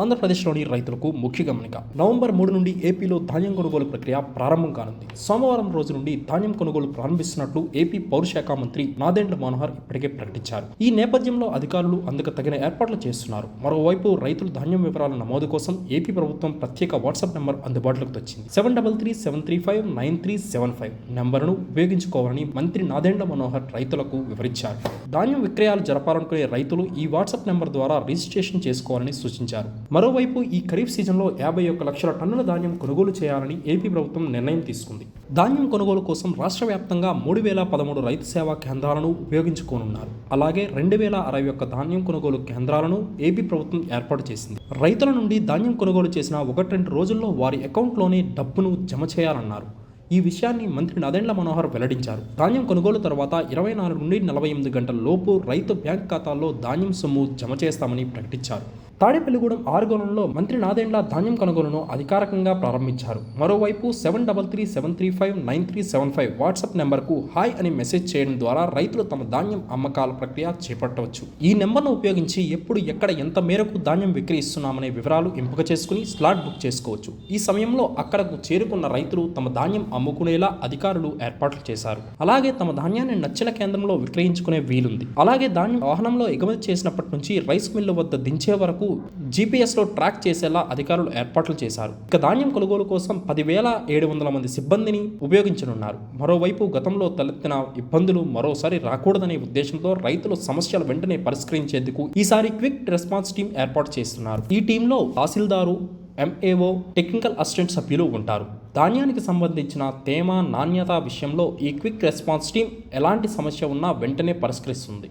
ఆంధ్రప్రదేశ్లోని రైతులకు ముఖ్య గమనిక. నవంబర్ మూడు నుండి ఏపీలో ధాన్యం కొనుగోలు ప్రక్రియ ప్రారంభం కానుంది. సోమవారం రోజు నుండి ధాన్యం కొనుగోలు ప్రారంభిస్తున్నట్లు ఏపీ పౌరశాఖ మంత్రి నాదెండ్ల మనోహర్ ఇప్పటికే ప్రకటించారు. ఈ నేపథ్యంలో అధికారులు అందుకు తగిన ఏర్పాట్లు చేస్తున్నారు. మరోవైపు రైతులు ధాన్యం వివరాల నమోదు కోసం ఏపీ ప్రభుత్వం ప్రత్యేక వాట్సాప్ నెంబర్ అందుబాటులోకి వచ్చింది seven double three seven three five nine three seven five నెంబర్ను ఉపయోగించుకోవాలని మంత్రి నాదెండ్ల మనోహర్ రైతులకు వివరించారు. ధాన్యం విక్రయాలు జరపాలనుకునే రైతులు ఈ వాట్సాప్ నెంబర్ ద్వారా రిజిస్ట్రేషన్ చేసుకోవాలని సూచించారు. మరోవైపు ఈ ఖరీఫ్ సీజన్లో యాభై ఒక్క లక్షల టన్నుల ధాన్యం కొనుగోలు చేయాలని ఏపీ ప్రభుత్వం నిర్ణయం తీసుకుంది. ధాన్యం కొనుగోలు కోసం రాష్ట్ర వ్యాప్తంగా మూడు వేల పదమూడు రైతు సేవా కేంద్రాలను ఉపయోగించుకోనున్నారు. అలాగే రెండు వేల అరవై ఒక్క ధాన్యం కొనుగోలు కేంద్రాలను ఏపీ ప్రభుత్వం ఏర్పాటు చేసింది. రైతుల నుండి ధాన్యం కొనుగోలు చేసిన ఒకటి రెండు రోజుల్లో వారి అకౌంట్లోనే డబ్బును జమ చేయాలన్నారు. ఈ విషయాన్ని మంత్రి నదేండ్ల మనోహర్ వెల్లడించారు. ధాన్యం కొనుగోలు తర్వాత ఇరవై నాలుగు నుండి నలభై ఎనిమిది గంటల లోపు రైతు బ్యాంక్ ఖాతాల్లో ధాన్యం సొమ్ము జమ చేస్తామని ప్రకటించారు. తాడేపల్లిగూడెం ఆరుగోలంలో మంత్రి నాదెండ్ల ధాన్యం కొనుగోలును అధికారికంగా ప్రారంభించారు. మరోవైపు seven double three seven three five nine three seven five WhatsApp నెంబర్కు హాయ్ అని మెసేజ్ చేయడం ద్వారా రైతులు తమ ధాన్యం అమ్మకాల ప్రక్రియ చేపట్టవచ్చు. ఈ నెంబర్ను ఉపయోగించి ఎప్పుడు ఎక్కడ ఎంత మేరకు ధాన్యం విక్రయిస్తున్నామనే వివరాలు ఎంపిక చేసుకుని స్లాట్ బుక్ చేసుకోవచ్చు. ఈ సమయంలో అక్కడకు చేరుకున్న రైతులు తమ ధాన్యం అమ్ముకునేలా అధికారులు ఏర్పాట్లు చేశారు. అలాగే తమ ధాన్యాన్ని నచ్చిన కేంద్రంలో విక్రయించుకునే వీలుంది. అలాగే ధాన్యం వాహనంలో ఎగుమతి చేసినప్పటి నుంచి రైస్ మిల్లు వద్ద దించే వరకు జీపీఎస్లో ట్రాక్ చేసేలా అధికారులు ఏర్పాట్లు చేశారు. ఇక ధాన్యం కొనుగోలు కోసం పదివేల ఏడు వందల మంది సిబ్బందిని ఉపయోగించనున్నారు. మరోవైపు గతంలో తలెత్తిన ఇబ్బందులు మరోసారి రాకూడదనే ఉద్దేశంతో రైతుల సమస్యలు వెంటనే పరిష్కరించేందుకు ఈసారి క్విక్ రెస్పాన్స్ టీం ఏర్పాటు చేస్తున్నారు. ఈ టీంలో తహసీల్దారు ఎంఏఓ టెక్నికల్ అసిస్టెంట్ సభ్యులు ఉంటారు. ధాన్యానికి సంబంధించిన తేమ నాణ్యత విషయంలో ఈ క్విక్ రెస్పాన్స్ టీం ఎలాంటి సమస్య ఉన్నా వెంటనే పరిష్కరిస్తుంది.